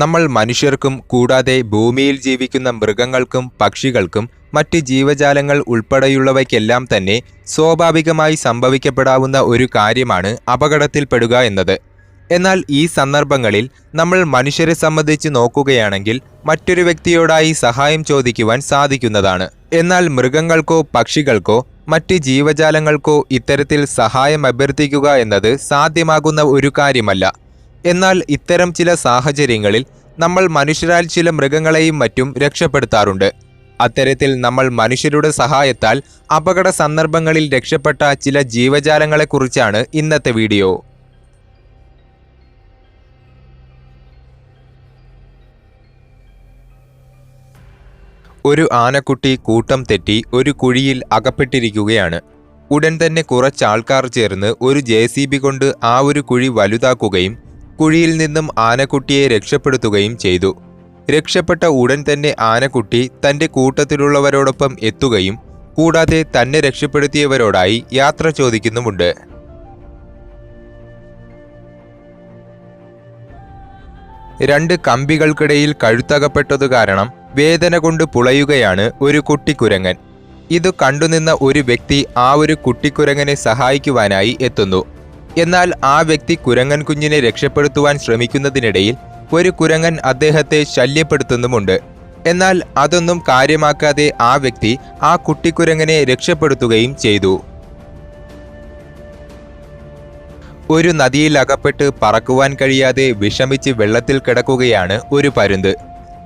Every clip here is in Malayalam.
നമ്മൾ മനുഷ്യർക്കും കൂടാതെ ഭൂമിയിൽ ജീവിക്കുന്ന മൃഗങ്ങൾക്കും പക്ഷികൾക്കും മറ്റ് ജീവജാലങ്ങൾ ഉൾപ്പെടെയുള്ളവയ്ക്കെല്ലാം തന്നെ സ്വാഭാവികമായി സംഭവിക്കപ്പെടാവുന്ന ഒരു കാര്യമാണ് അപകടത്തിൽപ്പെടുക എന്നത്. എന്നാൽ ഈ സന്ദർഭങ്ങളിൽ നമ്മൾ മനുഷ്യരെ സംബന്ധിച്ച് നോക്കുകയാണെങ്കിൽ മറ്റൊരു വ്യക്തിയോടായി സഹായം ചോദിക്കുവാൻ സാധിക്കുന്നതാണ്. എന്നാൽ മൃഗങ്ങൾക്കോ പക്ഷികൾക്കോ മറ്റ് ജീവജാലങ്ങൾക്കോ ഇത്തരത്തിൽ സഹായം അഭ്യർത്ഥിക്കുക എന്നത് സാധ്യമാകുന്ന ഒരു കാര്യമല്ല. എന്നാൽ ഇത്തരം ചില സാഹചര്യങ്ങളിൽ നമ്മൾ മനുഷ്യരാൽ ചില മൃഗങ്ങളെയും മറ്റും രക്ഷപ്പെടുത്താറുണ്ട്. അത്തരത്തിൽ നമ്മൾ മനുഷ്യരുടെ സഹായത്താൽ അപകട സന്ദർഭങ്ങളിൽ രക്ഷപ്പെട്ട ചില ജീവജാലങ്ങളെക്കുറിച്ചാണ് ഇന്നത്തെ വീഡിയോ. ഒരു ആനക്കുട്ടി കൂട്ടം തെറ്റി ഒരു കുഴിയിൽ അകപ്പെട്ടിരിക്കുകയാണ്. ഉടൻ തന്നെ കുറച്ചാൾക്കാർ ചേർന്ന് ഒരു ജെ കൊണ്ട് ആ ഒരു കുഴി വലുതാക്കുകയും കുഴിയിൽ നിന്നും ആനക്കുട്ടിയെ രക്ഷപ്പെടുത്തുകയും ചെയ്തു. രക്ഷപ്പെട്ട ഉടൻ തന്നെ ആനക്കുട്ടി തന്റെ കൂട്ടത്തിലുള്ളവരോടൊപ്പം എത്തുകയും കൂടാതെ തന്നെ രക്ഷപ്പെടുത്തിയവരോടായി യാത്ര ചോദിക്കുന്നുമുണ്ട്. രണ്ട് കമ്പികൾക്കിടയിൽ കഴുത്തകപ്പെട്ടതു കാരണം വേദന കൊണ്ട് പുളയുകയാണ് ഒരു കുട്ടിക്കുരങ്ങൻ. ഇത് കണ്ടുനിന്ന ഒരു വ്യക്തി ആ ഒരു കുട്ടിക്കുരങ്ങനെ സഹായിക്കുവാനായി എത്തുന്നു. എന്നാൽ ആ വ്യക്തി കുരങ്ങൻ കുഞ്ഞിനെ രക്ഷപ്പെടുത്തുവാൻ ശ്രമിക്കുന്നതിനിടയിൽ ഒരു കുരങ്ങൻ അദ്ദേഹത്തെ ശല്യപ്പെടുത്തുന്നുമുണ്ട്. എന്നാൽ അതൊന്നും കാര്യമാക്കാതെ ആ വ്യക്തി ആ കുട്ടിക്കുരങ്ങനെ രക്ഷപ്പെടുത്തുകയും ചെയ്തു. ഒരു നദിയിൽ അകപ്പെട്ട് പറക്കുവാൻ കഴിയാതെ വിഷമിച്ച് വെള്ളത്തിൽ കിടക്കുകയാണ് ഒരു പരുന്ത്.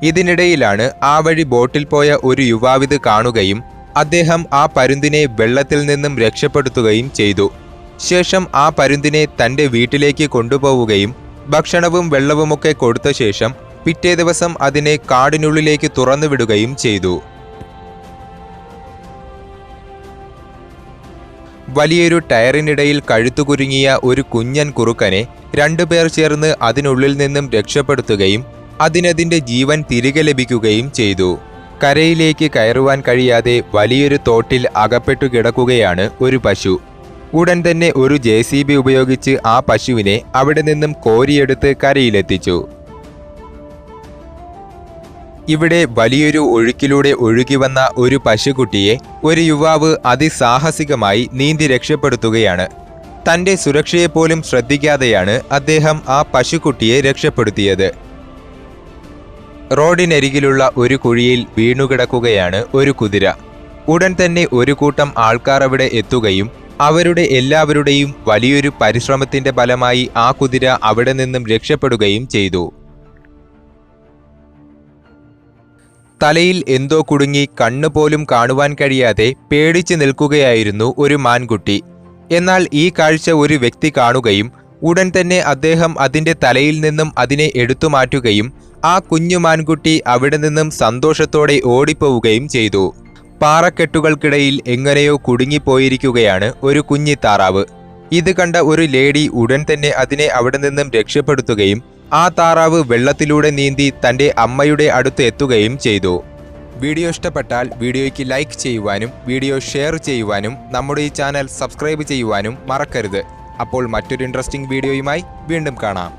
ഇതിനിടയിലാണ് ആ വഴി ബോട്ടിൽ പോയ ഒരു യുവാവിത് കാണുകയും അദ്ദേഹം ആ പരുന്തിനെ വെള്ളത്തിൽ നിന്നും രക്ഷപ്പെടുത്തുകയും ചെയ്തു. ശേഷം ആ പരുന്തിനെ തന്റെ വീട്ടിലേക്ക് കൊണ്ടുപോവുകയും ഭക്ഷണവും വെള്ളവുമൊക്കെ കൊടുത്ത ശേഷം പിറ്റേ ദിവസം അതിനെ കാടിനുള്ളിലേക്ക് തുറന്നുവിടുകയും ചെയ്തു. വലിയൊരു ടയറിനിടയിൽ കഴുത്തുകുരുങ്ങിയ ഒരു കുഞ്ഞൻ കുറുക്കനെ രണ്ടുപേർ ചേർന്ന് അതിനുള്ളിൽ നിന്നും രക്ഷപ്പെടുത്തുകയും അതിനതിന്റെ ജീവൻ തിരികെ ലഭിക്കുകയും ചെയ്തു. കരയിലേക്ക് കയറുവാൻ കഴിയാതെ വലിയൊരു തോട്ടിൽ അകപ്പെട്ടു കിടക്കുകയാണ് ഒരു പശു. ഉടൻ തന്നെ ഒരു ജെ സി ബി ഉപയോഗിച്ച് ആ പശുവിനെ അവിടെ നിന്നും കോരിയെടുത്ത് കരയിലെത്തിച്ചു. ഇവിടെ വലിയൊരു ഒഴുക്കിലൂടെ ഒഴുകി വന്ന ഒരു പശുക്കുട്ടിയെ ഒരു യുവാവ് അതിസാഹസികമായി നീന്തി രക്ഷപ്പെടുത്തുകയാണ്. തന്റെ സുരക്ഷയെപ്പോലും ശ്രദ്ധിക്കാതെയാണ് അദ്ദേഹം ആ പശുക്കുട്ടിയെ രക്ഷപ്പെടുത്തിയത്. റോഡിനരികിലുള്ള ഒരു കുഴിയിൽ വീണുകിടക്കുകയാണ് ഒരു കുതിര. ഉടൻ തന്നെ ഒരു കൂട്ടം ആൾക്കാർ അവിടെ എത്തുകയും അവരുടെ എല്ലാവരുടെയും വലിയൊരു പരിശ്രമത്തിന്റെ ഫലമായി ആ കുതിര അവിടെ നിന്നും രക്ഷപ്പെടുകയും ചെയ്തു. തലയിൽ എന്തോ കുടുങ്ങി കണ്ണുപോലും കാണുവാൻ കഴിയാതെ പേടിച്ചു നിൽക്കുകയായിരുന്നു ഒരു മാൻകുട്ടി. എന്നാൽ ഈ കാഴ്ച ഒരു വ്യക്തി കാണുകയും ഉടൻ തന്നെ അദ്ദേഹം അതിന്റെ തലയിൽ നിന്നും അതിനെ എടുത്തു മാറ്റുകയും ആ കുഞ്ഞു മാൻകുട്ടി അവിടെ നിന്നും സന്തോഷത്തോടെ ഓടിപ്പോവുകയും ചെയ്തു. പാറക്കെട്ടുകൾക്കിടയിൽ എങ്ങനെയോ കുടുങ്ങിപ്പോയിരിക്കുകയാണ് ഒരു കുഞ്ഞി താറാവ്. ഇത് കണ്ട ഒരു ലേഡി ഉടൻ തന്നെ അതിനെ അവിടെ നിന്നും രക്ഷപ്പെടുത്തുകയും ആ താറാവ് വെള്ളത്തിലൂടെ നീന്തി തന്റെ അമ്മയുടെ അടുത്ത് എത്തുകയും ചെയ്തു. വീഡിയോ ഇഷ്ടപ്പെട്ടാൽ വീഡിയോയ്ക്ക് ലൈക്ക് ചെയ്യുവാനും വീഡിയോ ഷെയർ ചെയ്യുവാനും നമ്മുടെ ഈ ചാനൽ സബ്സ്ക്രൈബ് ചെയ്യുവാനും മറക്കരുത്. അപ്പോൾ മറ്റൊരു ഇൻട്രസ്റ്റിംഗ് വീഡിയോയുമായി വീണ്ടും കാണാം.